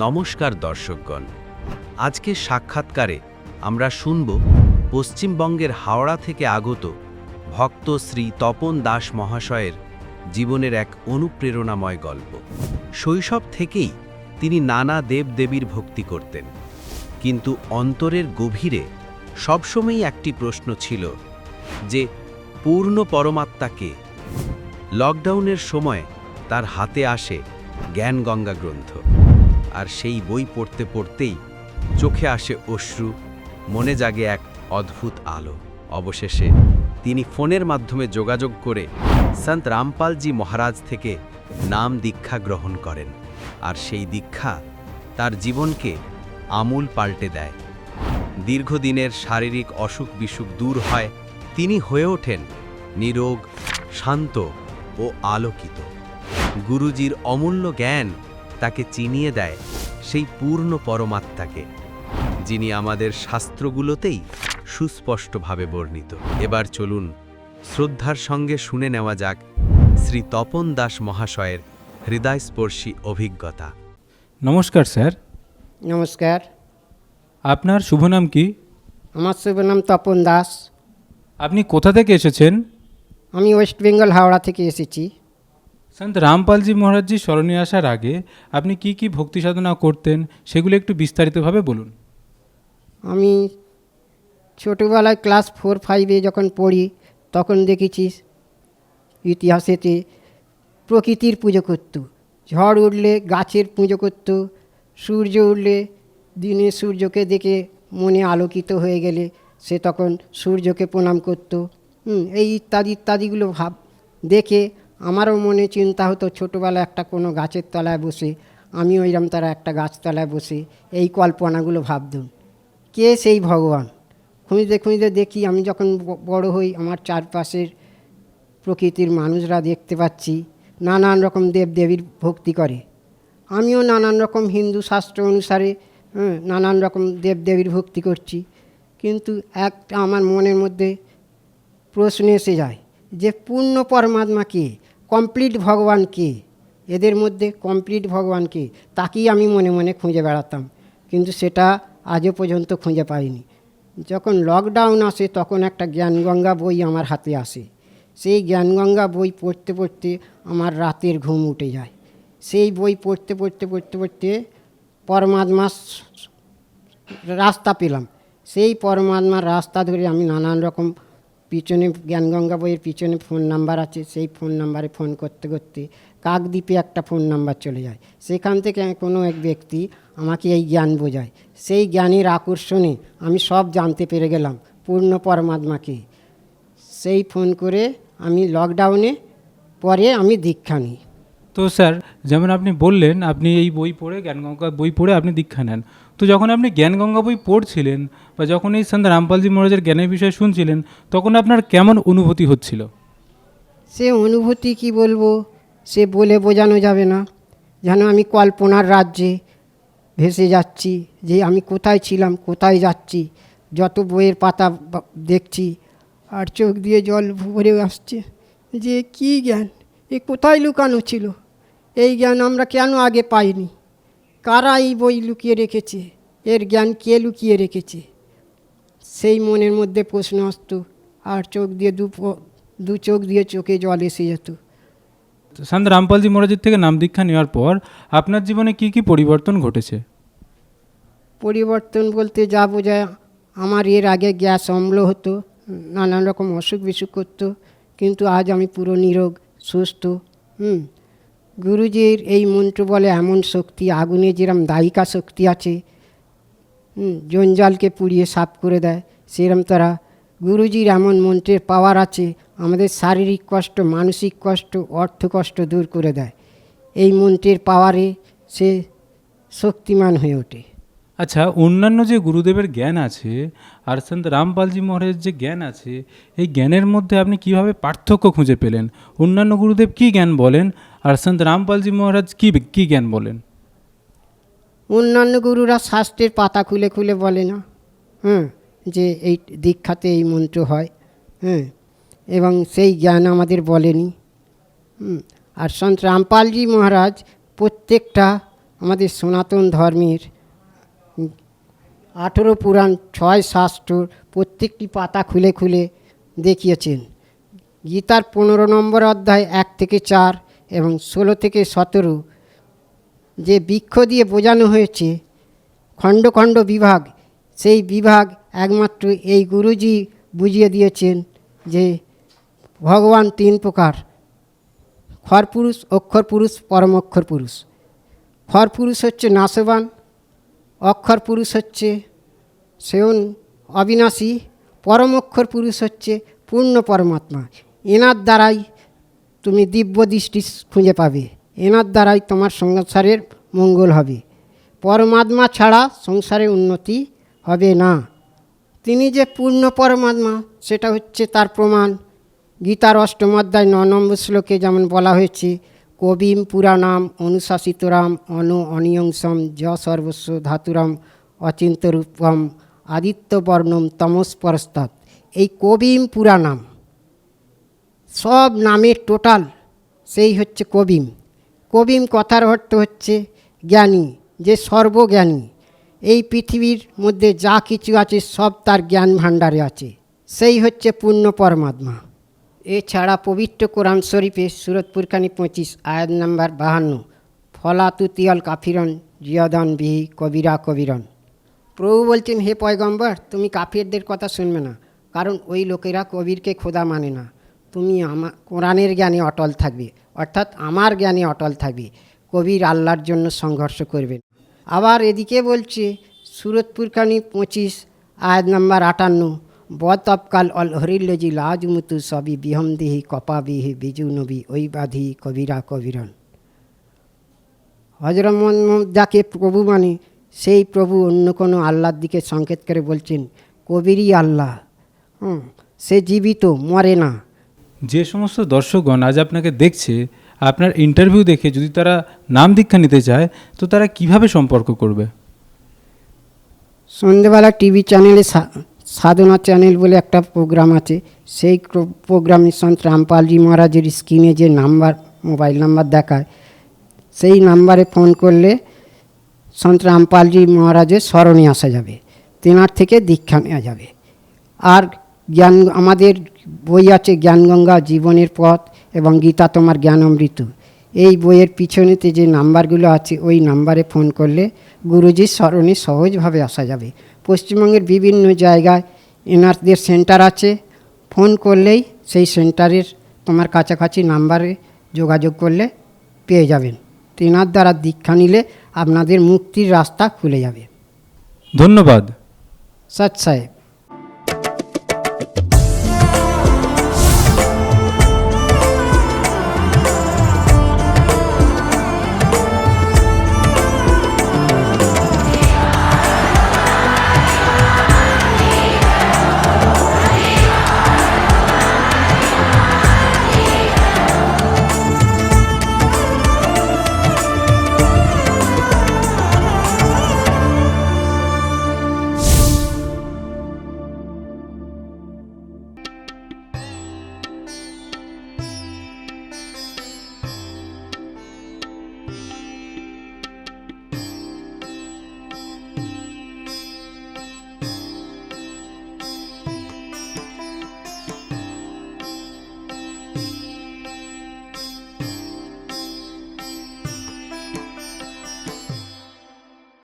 নমস্কার দর্শকগণ। আজকে সাক্ষাৎকারে আমরা শুনব পশ্চিমবঙ্গের হাওড়া থেকে আগত ভক্ত শ্রী তপন দাস মহাশয়ের জীবনের এক অনুপ্রেরণাময় গল্প। শৈশব থেকেই তিনি নানা দেবদেবীর ভক্তি করতেন। কিন্তু অন্তরের গভীরে সবসময়ই একটি প্রশ্ন ছিল যে, পূর্ণ পরমাত্মাকে লকডাউনের সময় তার হাতে আসে জ্ঞানগঙ্গা গ্রন্থ। আর সেই বই পড়তে পড়তেই চোখে আসে অশ্রু, মনে জাগে এক অদ্ভুত আলো। অবশেষে তিনি ফোনের মাধ্যমে যোগাযোগ করে সন্ত রামপালজি মহারাজ থেকে নাম দীক্ষা গ্রহণ করেন আর সেই দীক্ষা তার জীবনকে আমূল পাল্টে দেয়। দীর্ঘদিনের শারীরিক অসুখ বিসুখ দূর হয়, তিনি হয়ে ওঠেন নিরোগ, শান্ত ও আলোকিত। গুরুজির অমূল্য জ্ঞান তাকে চিনিয়ে দেয় সেই পূর্ণ পরমাত্মাকে যিনি আমাদের শাস্ত্রগুলোতেই সুস্পষ্টভাবে বর্ণিত। এবার চলুন শ্রদ্ধার সঙ্গে শুনে নেওয়া যাক শ্রী তপন দাস মহাশয়ের হৃদয়স্পর্শী অভিজ্ঞতা। নমস্কার স্যার। নমস্কার। আপনার শুভ নাম কি? আমার শুভ নাম তপন দাস। আপনি কোথা থেকে এসেছেন? আমি ওয়েস্ট বেঙ্গল হাওড়া থেকে এসেছি। সন্ত রামপালজি মহারাজজি স্মরণে আসার আগে আপনি কি কি ভক্তি সাধনা করতেন, সেগুলো একটু বিস্তারিতভাবে বলুন। আমি ছোটোবেলায় ক্লাস ফোর ফাইভে যখন পড়ি, তখন দেখেছি ইতিহাসেতে প্রকৃতির পুজো করত। ঝড় উঠলে গাছের পুজো করত, সূর্য উঠলে দিনে সূর্যকে দেখে মনে আলোকিত হয়ে গেলে সে তখন সূর্যকে প্রণাম করত। এই ইত্যাদি ইত্যাদিগুলো ভাব দেখে আমারও মনে চিন্তা হতো ছোটোবেলায় একটা কোনো গাছের তলায় বসে আমি ওইরকম তারা একটা গাছতলায় বসে এই কল্পনাগুলো ভাবতাম। কে সেই ভগবান? খুঁজতে খুঁজতে দেখি আমি যখন বড় হই, আমার চারপাশের প্রকৃতির মানুষরা দেখতে পাচ্ছি, নানান রকম দেবদেবীর ভক্তি করে। আমিও নানান রকম হিন্দু শাস্ত্র অনুসারে নানান রকম দেবদেবীর ভক্তি করছি। কিন্তু একটা আমার মনের মধ্যে প্রশ্ন এসে যায় যে পূর্ণ পরমাত্মা কে? কমপ্লিট ভগবান কে? এদের মধ্যে কমপ্লিট ভগবান কে? তাকেই আমি মনে মনে খুঁজে বেড়াতাম। কিন্তু সেটা আজও পর্যন্ত খুঁজে পাইনি। যখন লকডাউন আসে, তখন একটা জ্ঞানগঙ্গা বই আমার হাতে আসে। সেই জ্ঞানগঙ্গা বই পড়তে পড়তে আমার রাতের ঘুম উঠে যায়। সেই বই পড়তে পড়তে পড়তে পড়তে পরমাত্মা রাস্তা পেলাম। সেই পরমাত্মার রাস্তা ধরে আমি নানান রকম পিছনে জ্ঞানগঙ্গা বইয়ের পিছনে ফোন নাম্বার আছে, সেই ফোন নাম্বারে ফোন করতে করতে কাকদ্বীপে একটা ফোন নাম্বার চলে যায়। সেখান থেকে কোনো এক ব্যক্তি আমাকে এই জ্ঞান বোঝায়। সেই জ্ঞানের আকর্ষণে আমি সব জানতে পেরে গেলাম পূর্ণ পরমাত্মাকে। সেই ফোন করে আমি লকডাউনে পরে আমি দীক্ষা নিই। তো স্যার যেমন আপনি বললেন, আপনি এই বই পড়ে, জ্ঞানগঙ্গা বই পড়ে আপনি দীক্ষা নেন। তো যখন আপনি জ্ঞানগঙ্গা বই পড়ছিলেন বা যখন এই সন্ত রামপালজি মহারাজের জ্ঞানের বিষয়ে শুনছিলেন, তখন আপনার কেমন অনুভূতি হচ্ছিল? সে অনুভূতি কি বলব? সে বলে বোঝানো যাবে না। যেন আমি কল্পনার রাজ্যে ভেসে যাচ্ছি, যে আমি কোথায় ছিলাম, কোথায় যাচ্ছি, যত বইয়ের পাতা দেখছি, আর চোখ দিয়ে জল ভরে আসছে, যে কি জ্ঞান, এ কোথায় লুকানো ছিল? এই জ্ঞান আমরা কেন আগে পাইনি? কারা এই বই লুকিয়ে রেখেছে এর জ্ঞান কে লুকিয়ে রেখেছে? সেই মনের মধ্যে প্রশ্ন আসতো আর চোখ দিয়ে দু দু চোখ দিয়ে চোখে জল এসে যেত। তো সন্ত রামপালজি মহারাজের থেকে নাম দীক্ষা নেওয়ার পর আপনার জীবনে কি কি পরিবর্তন ঘটেছে? পরিবর্তন বলতে যা বোঝায় আমার এর আগে গ্যাস অম্ল হতো নানান রকম অসুখ বিসুখ করতো কিন্তু আজ আমি পুরো নিরোগ সুস্থ হুম গুরুজির এই মন্ত্র বলে এমন শক্তি, আগুনে যেরম দায়িকা শক্তি আছে জঞ্জালকে পুড়িয়ে সাফ করে দেয়, সেরম তারা গুরুজির এমন মন্ত্রের পাওয়ার আছে, আমাদের শারীরিক কষ্ট, মানসিক কষ্ট, অর্থ কষ্ট দূর করে দেয়। এই মন্ত্রের পাওয়ারে সে শক্তিমান হয়ে ওঠে। আচ্ছা অন্যান্য যে গুরুদেবের জ্ঞান আছে, আর সন্ত রামপালজি মহারাজের যে জ্ঞান আছে, এই জ্ঞানের মধ্যে আপনি কীভাবে পার্থক্য খুঁজে পেলেন? অন্যান্য গুরুদেব কি জ্ঞান বলেন? আর সন্ত রামপালজি মহারাজ কি কি জ্ঞান বলেন? অন্যান্য গুরুরা শাস্ত্রের পাতা খুলে খুলে বলে না। হ্যাঁ যে এই দীক্ষাতে এই মন্ত্র হয়। হ্যাঁ এবং সেই জ্ঞান আমাদের বলেনি। হুম, আর সন্ত রামপালজি মহারাজ প্রত্যেকটা আমাদের সনাতন ধর্মের আঠেরো পুরাণ ছয় শাস্ত্র প্রত্যেকটি পাতা খুলে খুলে দেখিয়েছেন। গীতার পনেরো নম্বর অধ্যায় এক থেকে চার এবং ষোলো থেকে সতেরো যে বৃক্ষ দিয়ে বোঝানো হয়েছে, খণ্ড খণ্ড বিভাগ, সেই বিভাগ একমাত্র এই গুরুজি বুঝিয়ে দিয়েছেন যে ভগবান তিন প্রকার, খর পুরুষ, অক্ষর পুরুষ, পরম অক্ষর পুরুষ। খর পুরুষ হচ্ছে নাশবান, অক্ষর পুরুষ হচ্ছে সেও অবিনাশী, পরম অক্ষর পুরুষ হচ্ছে পূর্ণ পরমাত্মা। এনার দ্বারাই তুমি দিব্য দৃষ্টি খুঁজে পাবে। এনার দ্বারাই তোমার সংসারের মঙ্গল হবে। পরমাত্মা ছাড়া সংসারে উন্নতি হবে না। তিনি যে পূর্ণ পরমাত্মা, সেটা হচ্ছে তার প্রমাণ। গীতার অষ্টম অধ্যায় ন নম্বর শ্লোকে যেমন বলা হয়েছে, কবিম পুরাণাম অনুশাসিতরাম অনু অনিয়ংসম য সর্বস্ব ধাতুরাম অচিন্তরূপম আদিত্যবর্ণম তমস্পরস্তাৎ। এই কবিম পুরাণাম সব নামের টোটাল সেই হচ্ছে কবিম। কবিম কথার অর্থ হচ্ছে জ্ঞানী, যে সর্বজ্ঞানী। এই পৃথিবীর মধ্যে যা কিছু আছে সব তার জ্ঞান ভাণ্ডারে আছে। সেই হচ্ছে পূর্ণ পরমাত্মা। এছাড়া পবিত্র কোরআন শরীফে সুরতপুরখানি পঁচিশ, আয়াত নাম্বার বাহান্ন ফলাতুতিয়াল কাফিরন জিয়দন বিহি কবিরা কবিরন। প্রভু বলছেন, হে পয়গম্বর, তুমি কাফিরদের কথা শুনবে না, কারণ ওই লোকেরা কবিরকে খোদা মানে না। তুমি আমার কোরআনের জ্ঞানে অটল থাকবে। অর্থাৎ আমার জ্ঞানে অটল থাকবে। কবির আল্লাহর জন্য সংঘর্ষ করবে। আবার এদিকে বলছে সুরতপুরখানি পঁচিশ, আয়াত নাম্বার আটান্ন, বতপকাল অল হরিল্লজি লাজমুতু সবই বিহমদিহি কপাবিহি বিজু নবী ওই বাধি কবিরা কবিরন। হজরত যাকে প্রভু মানে সেই প্রভু অন্য কোনো আল্লাহর দিকে সংকেত করে বলছেন, কবিরই আল্লাহ। হুম, সে জীবিত, মরে না। যে সমস্ত দর্শকগণ আজ আপনাকে দেখছে, আপনার ইন্টারভিউ দেখে যদি তারা নাম দীক্ষা নিতে চায়, তো তারা কীভাবে সম্পর্ক করবে? সন্ধ্যেবেলা টিভি চ্যানেলে সাধনা চ্যানেল বলে একটা প্রোগ্রাম আছে। সেই প্রোগ্রামে সন্ত রামপালজি মহারাজের স্ক্রিনে যে নাম্বার মোবাইল নাম্বার দেখায়, সেই নাম্বারে ফোন করলে সন্ত রামপালজি মহারাজের স্মরণে আসা যাবে। তেনার থেকে দীক্ষা নেওয়া যাবে। আর জ্ঞান আমাদের বই আছে জ্ঞানগঙ্গা জীবনের পথ এবং গীতা তোমার জ্ঞান অমৃত। এই বইয়ের পিছনেতে যে নাম্বারগুলো আছে ওই নাম্বারে ফোন করলে গুরুজির স্মরণে সহজভাবে আসা যাবে। পশ্চিমবঙ্গের বিভিন্ন জায়গায় এনারদের সেন্টার আছে। ফোন করলেই সেই সেন্টারের তোমার কাছাকাছি নাম্বারে যোগাযোগ করলে পেয়ে যাবেন। তেনার দ্বারা দীক্ষা নিলে আপনাদের মুক্তির রাস্তা খুলে যাবে। ধন্যবাদ। সৎ সাহেব।